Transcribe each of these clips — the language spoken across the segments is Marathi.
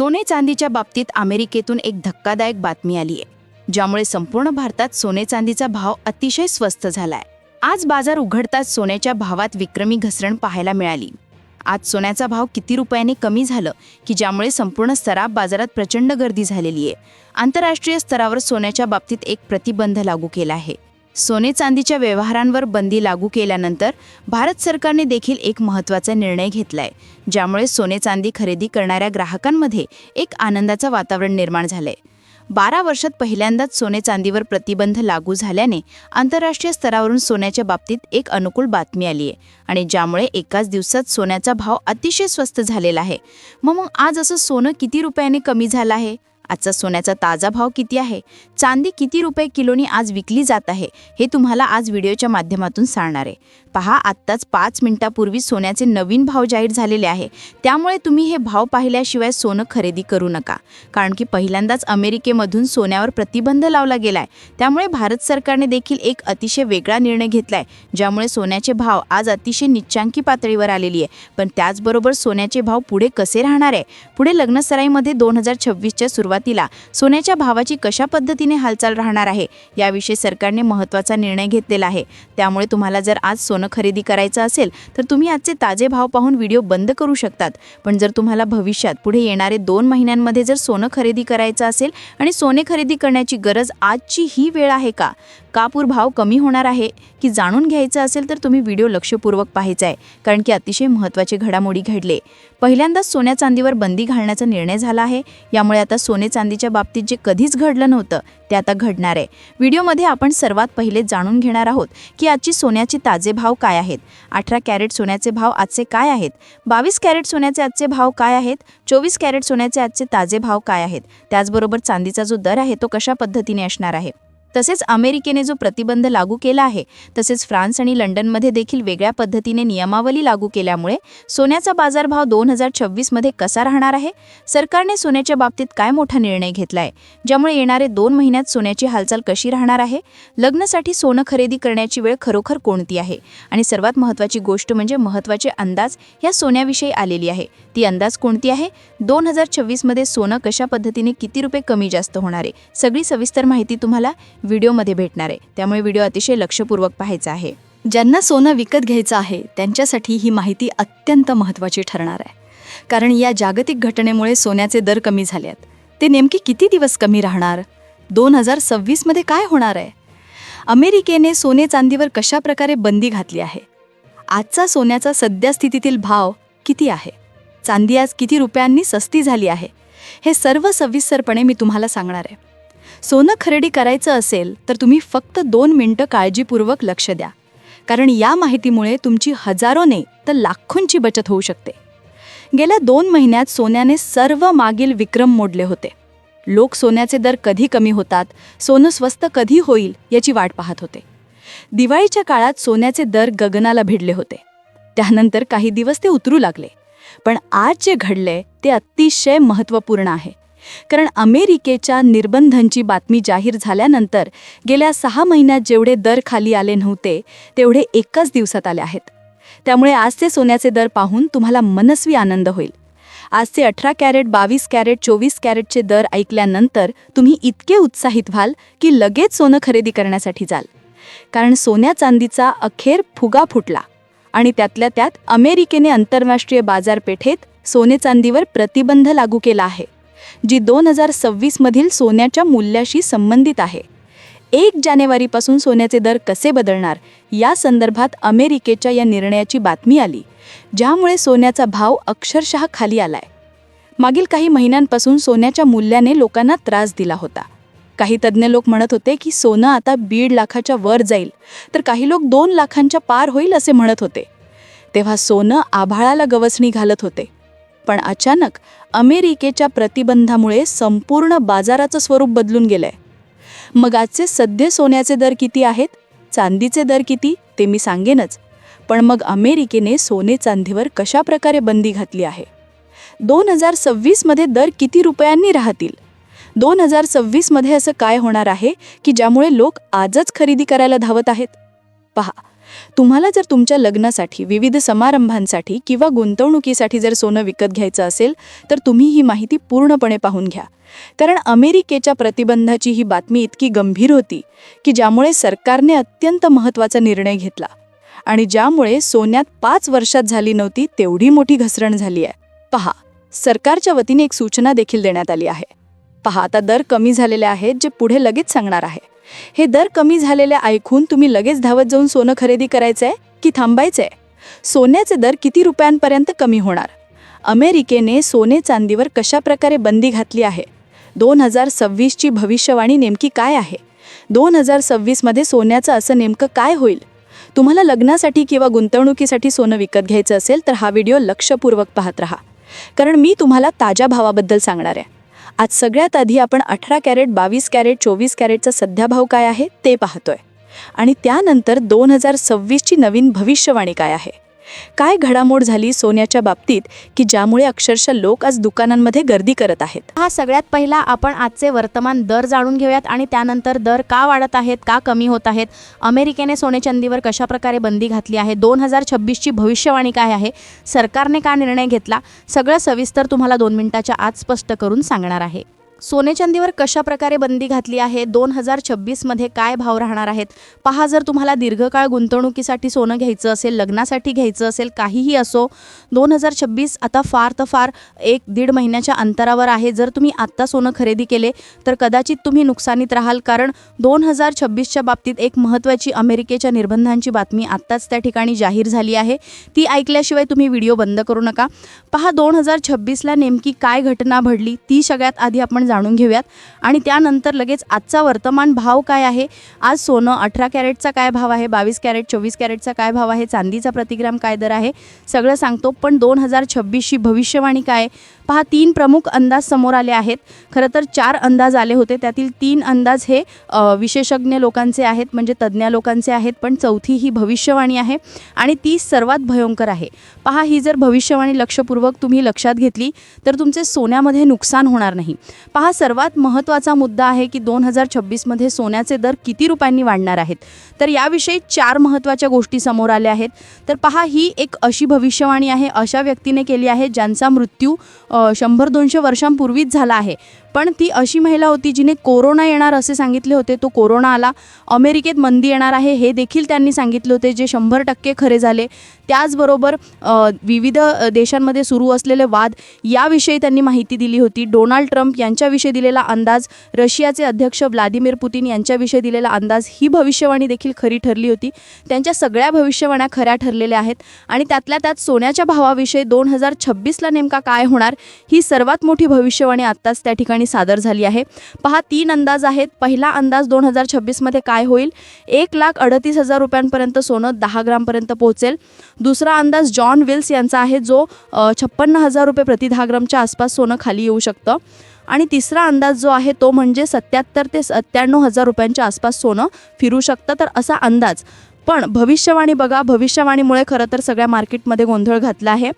सोने चांदीच्या बाबतीत अमेरिकेतून एक धक्कादायक बातमी आली आहे ज्यामुळे संपूर्ण भारतात सोने चांदीचा भाव अतिशय स्वस्त झालाय. आज बाजार उघडताच सोन्याच्या भावात विक्रमी घसरण पाहायला मिळाली. आज सोन्याचा भाव किती रुपयाने कमी झालं की ज्यामुळे संपूर्ण सराफ बाजारात प्रचंड गर्दी झालेली आहे. आंतरराष्ट्रीय स्तरावर सोन्याच्या बाबतीत एक प्रतिबंध लागू केला आहे. सोने चांदीच्या व्यवहारांवर बंदी लागू केल्यानंतर भारत सरकारने देखील एक महत्त्वाचा निर्णय घेतलाय ज्यामुळे सोने चांदी खरेदी करणाऱ्या ग्राहकांमध्ये एक आनंदाचं वातावरण निर्माण झालंय. बारा वर्षात पहिल्यांदाच सोने चांदीवर प्रतिबंध लागू झाल्याने आंतरराष्ट्रीय स्तरावरून सोन्याच्या बाबतीत एक अनुकूल बातमी आली आहे आणि ज्यामुळे एकाच दिवसात सोन्याचा भाव अतिशय स्वस्त झालेला आहे. मग मग आज असं सोनं किती रुपयाने कमी झालं आहे? आजचा सोन्याचा ताजा भाव किती आहे? चांदी किती रुपये किलोनी आज विकली जात आहे? हे तुम्हाला आज व्हिडिओच्या माध्यमातून सांगणार आहे. पहा आत्ताच पाच मिनिटापूर्वी सोन्याचे नवीन भाव जाहीर झालेले आहे. त्यामुळे तुम्ही हे भाव पाहिल्याशिवाय सोनं खरेदी करू नका. कारण की पहिल्यांदाच अमेरिकेमधून सोन्यावर प्रतिबंध लावला गेलाय. त्यामुळे भारत सरकारने देखील एक अतिशय वेगळा निर्णय घेतलाय ज्यामुळे सोन्याचे भाव आज अतिशय निच्चांकी पातळीवर आलेली आहे. पण त्याचबरोबर सोन्याचे भाव पुढे कसे राहणार आहे? पुढे लग्नसराईमध्ये दोन हजार छव्वीसच्या सुरुवात सुरुवातीला सोन्याच्या भावाची कशा पद्धतीने हालचाल राहणार आहे याविषयी सरकारने महत्त्वाचा निर्णय घेतलेला आहे. त्यामुळे तुम्हाला जर आज सोनं खरेदी करायचं असेल तर तुम्ही आजचे ताजे भाव पाहून व्हिडिओ बंद करू शकतात. पण जर तुम्हाला भविष्यात पुढे येणारे दोन महिन्यांमध्ये जर सोनं खरेदी करायचं असेल आणि सोने खरेदी करण्याची गरज आजची ही वेळ आहे का? कापूर भाव कमी होणार आहे. की जाणून घ्यायचं असेल तर तुम्ही व्हिडिओ लक्षपूर्वक पाहायचा आहे. कारण की अतिशय महत्त्वाचे घडामोडी घडले. पहिल्यांदाच सोन्या चांदीवर बंदी घालण्याचा निर्णय झाला आहे. यामुळे आता सोने चांदीच्या बाबतीत जे कधीच घडलं नव्हतं ते आता घडणार आहे. व्हिडिओमध्ये आपण सर्वात पहिले जाणून घेणार आहोत की आजची सोन्याचे ताजे भाव काय आहेत. अठरा कॅरेट सोन्याचे भाव आजचे काय आहेत? बावीस कॅरेट सोन्याचे आजचे भाव काय आहेत? चोवीस कॅरेट सोन्याचे आजचे ताजे भाव काय आहेत? त्याचबरोबर चांदीचा जो दर आहे तो कशा पद्धतीने असणार आहे? तसेच अमेरिकेने जो प्रतिबंध लागू केला आहे तसेच फ्रान्स आणि लंडनमध्ये देखील वेगळ्या पद्धतीने नियमावली लागू केल्यामुळे सोन्याचा बाजारभाव दोन हजार छव्वीसमध्ये कसा राहणार आहे? सरकारने सोन्याच्या बाबतीत काय मोठा निर्णय घेतला आहे ज्यामुळे येणारे दोन महिन्यात सोन्याची हालचाल कशी राहणार आहे? लग्नासाठी सोनं खरेदी करण्याची वेळ खरोखर कोणती आहे? आणि सर्वात महत्त्वाची गोष्ट म्हणजे महत्त्वाचे अंदाज या सोन्याविषयी आलेली आहे. ती अंदाज कोणती आहे? दोन हजार छव्वीसमध्ये सोनं कशा पद्धतीने किती रुपये कमी जास्त होणार आहे? सगळी सविस्तर माहिती तुम्हाला व्हिडिओमध्ये भेटणार आहे. त्यामुळे व्हिडिओ अतिशय लक्षपूर्वक पाहायचा आहे. ज्यांना सोनं विकत घ्यायचं आहे त्यांच्यासाठी ही माहिती अत्यंत महत्त्वाची ठरणार आहे. कारण या जागतिक घटनेमुळे सोन्याचे दर कमी झाले आहेत ते नेमके किती दिवस कमी राहणार? दोन हजार सव्वीसमध्ये काय होणार आहे? अमेरिकेने सोने चांदीवर कशा प्रकारे बंदी घातली आहे? आजचा सोन्याचा सध्या स्थितीतील भाव किती आहे? चांदी आज किती रुपयांनी सस्ती झाली आहे? हे सर्व सविस्तरपणे मी तुम्हाला सांगणार आहे. सोनं खरेदी करायचं असेल तर तुम्ही फक्त दोन मिनटं काळजीपूर्वक लक्ष द्या. कारण या माहितीमुळे तुमची हजारोने तर लाखोंची बचत होऊ शकते. गेल्या दोन महिन्यात सोन्याने सर्व मागील विक्रम मोडले होते. लोक सोन्याचे दर कधी कमी होतात सोनं स्वस्त कधी होईल याची वाट पाहत होते. दिवाळीच्या काळात सोन्याचे दर गगनाला भिडले होते. त्यानंतर काही दिवस ते उतरू लागले. पण आज जे घडले ते अतिशय महत्त्वपूर्ण आहे. कारण अमेरिकेच्या निर्बंधांची बातमी जाहीर झाल्यानंतर गेल्या सहा महिन्यात जेवढे दर खाली आले नव्हते तेवढे एकाच दिवसात आले आहेत. त्यामुळे आजचे सोन्याचे दर पाहून तुम्हाला मनस्वी आनंद होईल. आजचे अठरा कॅरेट बावीस कॅरेट चोवीस कॅरेटचे दर ऐकल्यानंतर तुम्ही इतके उत्साहित व्हाल की लगेच सोनं खरेदी करण्यासाठी जाल. कारण सोन्या चांदीचा अखेर फुगा फुटला आणि त्यातल्या त्यात अमेरिकेने आंतरराष्ट्रीय बाजारपेठेत सोने चांदीवर प्रतिबंध लागू केला आहे. जी दोन हजार सव्वीसमधील सोन्याच्या मूल्याशी संबंधित आहे. एक जानेवारीपासून सोन्याचे दर कसे बदलणार या संदर्भात अमेरिकेच्या या निर्णयाची बातमी आली ज्यामुळे सोन्याचा भाव अक्षरशः खाली आलाय. मागील काही महिन्यांपासून सोन्याच्या मूल्याने लोकांना त्रास दिला होता. काही तज्ज्ञ लोक म्हणत होते की सोनं आता दीड लाखाच्या वर जाईल तर काही लोक दोन लाखांच्या पार होईल असे म्हणत होते. तेव्हा सोनं आभाळाला गवसणी घालत होते. पण अचानक अमेरिकेच्या प्रतिबंधामुळे संपूर्ण बाजाराचं स्वरूप बदलून गेलंय. मग आजचे सध्या सोन्याचे दर किती आहेत? चांदीचे दर किती? ते मी सांगेनच. पण मग अमेरिकेने सोने चांदीवर कशा प्रकारे बंदी घातली आहे? दोन हजार सव्वीसमध्ये दर किती रुपयांनी राहतील? दोन हजार सव्वीसमध्ये असं काय होणार आहे की ज्यामुळे लोक आजच खरेदी करायला धावत आहेत? पहा तुम्हाला जर तुमच्या लग्नासाठी विविध समारंभांसाठी किंवा गुंतवणुकीसाठी जर सोनं विकत घ्यायचं असेल तर तुम्ही ही माहिती पूर्णपणे पाहून घ्या. कारण अमेरिकेच्या प्रतिबंधाची ही बातमी इतकी गंभीर होती की ज्यामुळे सरकारने अत्यंत महत्त्वाचा निर्णय घेतला. आणि ज्यामुळे सोन्यात पाच वर्षात झाली नव्हती तेवढी मोठी घसरण झाली आहे. पहा सरकारच्या वतीने एक सूचना देखील देण्यात आली आहे. पहा आता दर कमी झालेले आहेत जे पुढे लगेच सांगणार आहे. हे दर कमी झालेले ऐकून तुम्ही लगेच धावत जाऊन सोनं खरेदी करायचंय की थांबायचंय? सोन्याचे दर किती रुपयांपर्यंत कमी होणार? अमेरिकेने सोने चांदीवर कशा प्रकारे बंदी घातली आहे? दोन हजार सव्वीसची भविष्यवाणी नेमकी काय आहे? दोन हजार सव्वीसमध्ये सोन्याचं असं नेमकं काय होईल? तुम्हाला लग्नासाठी किंवा गुंतवणुकीसाठी सोनं विकत घ्यायचं असेल तर हा व्हिडिओ लक्षपूर्वक पाहत राहा. कारण मी तुम्हाला ताज्या भावाबद्दल सांगणार आहे. आज सगळ्यात आधी आपण अठरा कॅरेट बावीस कॅरेट चोवीस कॅरेटचा सध्या भाव काय आहे ते पाहतोय. आणि त्यानंतर दोन हजार सव्वीसची नवीन भविष्यवाणी काय आहे? काय घडामोड झाली सोन्याच्या बाबतीत की ज्यामुळे अक्षरशः लोक आज दुकानांमध्ये गर्दी करत आहेत? हा सगळ्यात पहिला आपण आजचे वर्तमान दर जाणून घेऊयात आणि त्यानंतर दर का वाढत आहेत का कमी होत आहेत अमेरिकेने सोने चांदीवर कशा प्रकारे बंदी घातली आहे दोन हजार छब्बीसची भविष्यवाणी काय आहे सरकारने का निर्णय घेतला? सगळं सविस्तर तुम्हाला दोन मिनिटाच्या आत स्पष्ट करून सांगणार आहे. सोने चांदीवर कशा प्रकारे बंदी घातली आहे? दोन हजार छब्बीसमध्ये काय भाव राहणार आहेत? पहा जर तुम्हाला दीर्घकाळ गुंतवणुकीसाठी सोनं घ्यायचं असेल लग्नासाठी घ्यायचं असेल काहीही असो दोन हजार छब्बीस आता फार तर फार एक दीड महिन्याच्या अंतरावर आहे. जर तुम्ही आत्ता सोनं खरेदी केले तर कदाचित तुम्ही नुकसानीत राहाल. कारण दोन हजार छब्बीसच्या बाबतीत एक महत्त्वाची अमेरिकेच्या निर्बंधांची बातमी आत्ताच त्या ठिकाणी जाहीर झाली आहे. ती ऐकल्याशिवाय तुम्ही व्हिडिओ बंद करू नका. पहा दोन हजार छब्बीसला नेमकी काय घटना घडली? ती सगळ्यात आधी आपण जाणून घेऊयात. आणि त्यानंतर लगेच आजचा वर्तमान भाव काय आहे? आज सोनं अठरा कॅरेटचा काय भाव आहे? बावीस कॅरेट चोवीस कॅरेटचा काय भाव आहे? चांदीचा प्रतिग्राम काय दर आहे? सगळं सांगतो पण दोन हजार छब्बीसची भविष्यवाणी काय पहा तीन प्रमुख अंदाज समोर आले आहेत. खरं तर चार अंदाज आले होते. त्यातील तीन अंदाज हे विशेषज्ञ लोकांचे आहेत म्हणजे तज्ज्ञ लोकांचे आहेत पण चौथी ही भविष्यवाणी आहे आणि ती सर्वात भयंकर आहे. पहा ही जर भविष्यवाणी लक्षपूर्वक तुम्ही लक्षात घेतली तर तुमचे सोन्यामध्ये नुकसान होणार नाही. पहा सर्वात महत्त्वाचा मुद्दा आहे की दोन हजार छब्बीसमध्ये सोन्याचे दर किती रुपयांनी वाढणार आहेत. तर याविषयी चार महत्त्वाच्या गोष्टी समोर आल्या आहेत. तर पहा ही एक अशी भविष्यवाणी आहे अशा व्यक्तीने केली आहे ज्यांचा मृत्यू शंभर दोनशे वर्षांपूर्वीच झाला आहे. पण ती अशी महिला होती जिने कोरोना येणार असे सांगितले होते. तो कोरोना आला अमेरिकेत मंदी येणार आहे हे देखील त्यांनी सांगितले होते जे शंभर टक्के खरे झाले. त्याचबरोबर विविध देशांमध्ये सुरू असलेले वाद याविषयी त्यांनी माहिती दिली होती. डोनाल्ड ट्रम्प यांच्याविषयी दिलेला अंदाज रशियाचे अध्यक्ष व्लादिमीर पुतीन यांच्याविषयी दिलेला अंदाज ही भविष्यवाणी देखील खरी ठरली होती. त्यांच्या सगळ्या भविष्यवाण्या खऱ्या ठरलेल्या आहेत आणि त्यातल्या त्यात सोन्याच्या भावाविषयी दोन हजार छब्बीसला नेमका काय होणार ही सर्वात मोठी भविष्यवाणी आत्ताच त्या ठिकाणी सादर झाली आहे. पहा तीन अंदाज आहेत. पहिला अंदाज दोन हजार छब्बीसमध्ये काय होईल? एक लाख अडतीस हजार रुपयांपर्यंत सोनं दहा ग्रामपर्यंत पोहोचेल. दुसरा अंदाज जॉन विल्स यांचा आहे जो छप्पन्न हजार रुपये प्रति दहा ग्रामच्या आसपास सोनं खाली येऊ शकतं. आणि तिसरा अंदाज जो आहे तो म्हणजे सत्याहत्तर ते सत्त्याण्णव हजार रुपयांच्या आसपास सोनं फिरू शकतं. तर असा अंदाज. पण भविष्यवाणी बघा. भविष्यवाणीमुळे खरं तर सगळ्या मार्केटमध्ये गोंधळ घातला आहे.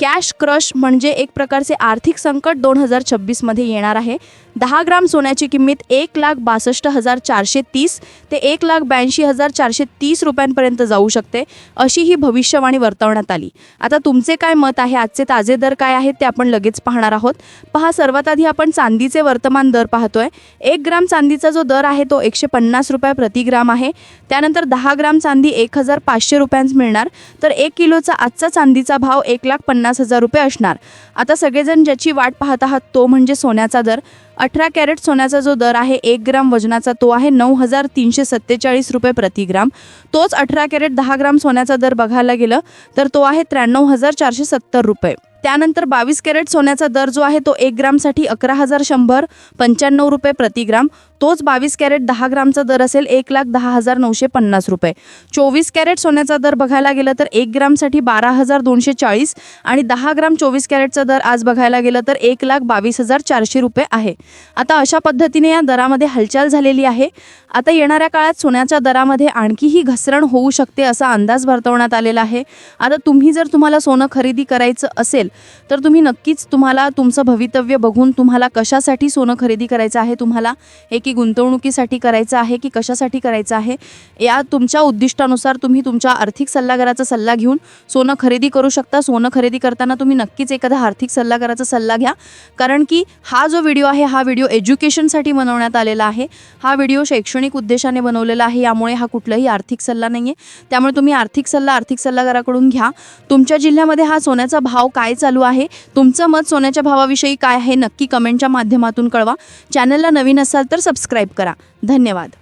कॅश क्रश म्हणजे एक प्रकारचे आर्थिक संकट दोन हजार छब्बीसमध्ये येणार आहे. दहा ग्राम सोन्याची किंमत एक लाख बासष्ट हजार चारशे तीस ते एक लाख ब्याऐंशी हजार चारशे तीस रुपयांपर्यंत जाऊ शकते अशी ही भविष्यवाणी वर्तवण्यात आली. आता तुमचे काय मत आहे? आजचे ताजे दर काय आहेत ते आपण लगेच पाहणार आहोत. पहा सर्वात आधी आपण चांदीचे वर्तमान दर पाहतोय. एक ग्राम चांदीचा जो दर आहे तो एकशे पन्नास रुपये प्रतिग्राम आहे. त्यानंतर दहा ग्राम चांदी एक हजार पाचशे रुपयांस मिळणार. तर एक किलोचा आजचा चांदीचा भाव एक लाख पन्नास हजार रुपये असणार. आता सगळेजण ज्याची वाट पाहत आहात तो म्हणजे सोन्याचा दर. अठरा कॅरेट सोन्याचा जो दर आहे एक ग्राम वजनाचा तो आहे नऊ हजार तीनशे सत्तेचाळीस रुपये प्रति ग्राम. तोच अठरा कॅरेट दहा ग्राम सोन्याचा दर बघायला गेलं तर तो आहे त्र्याण्णव हजार चारशे सत्तर रुपये. त्यानंतर बावीस कॅरेट सोन्याचा दर जो आहे तो एक ग्रामसाठी अकरा हजार शंभर पंच्याण्णव रुपये प्रति ग्राम. तोच बावीस कॅरेट दहा ग्रामचा दर असेल एक लाख दहा हजार नऊशे पन्नास रुपये. चोवीस कॅरेट सोन्याचा दर बघायला गेलं तर एक ग्रामसाठी बारा हजार दोनशे चाळीस आणि दहा ग्राम चोवीस कॅरेटचा दर आज बघायला गेलं तर एक लाख बावीस हजार चारशे रुपये आहे. आता अशा पद्धतीने या दरामध्ये हालचाल झालेली आहे. आता येणाऱ्या काळात सोन्याच्या दरामध्ये आणखीही घसरण होऊ शकते असा अंदाज वर्तवण्यात आलेला आहे. आता तुम्ही जर तुम्हाला सोनं खरेदी करायचं असेल तर तुम्ही नक्कीच तुम्हाला तुमचं भवितव्य बघून तुम्हाला कशासाठी सोनं खरेदी करायचं आहे तुम्हाला हे की गुंतवणुकीसाठी करायचं आहे की कशासाठी करायचं आहे या तुमच्या उद्दिष्टानुसार तुम्ही तुमच्या आर्थिक सल्लागाराचा सल्ला घेऊन सोनं खरेदी करू शकता. सोनं खरेदी करताना तुम्ही नक्कीच एखादा आर्थिक सल्लागाराचा सल्ला घ्या. कारण की हा जो व्हिडिओ आहे हा व्हिडिओ एज्युकेशनसाठी बनवण्यात आलेला आहे. हा व्हिडिओ शैक्षणिक उद्देशाने बनवलेला आहे यामुळे हा कुठलाही आर्थिक सल्ला नाही आहे त्यामुळे तुम्ही आर्थिक सल्ला आर्थिक सल्लागाराकडून घ्या. तुमच्या जिल्ह्यामध्ये हा सोन्याचा भाव काय चालू आहे. तुमचं मत सोन्याच्या भावाविषयी काय आहे नक्की कमेंटच्या माध्यमातून कळवा. चॅनलला नवीन असाल तर सबस्क्राईब करा. धन्यवाद.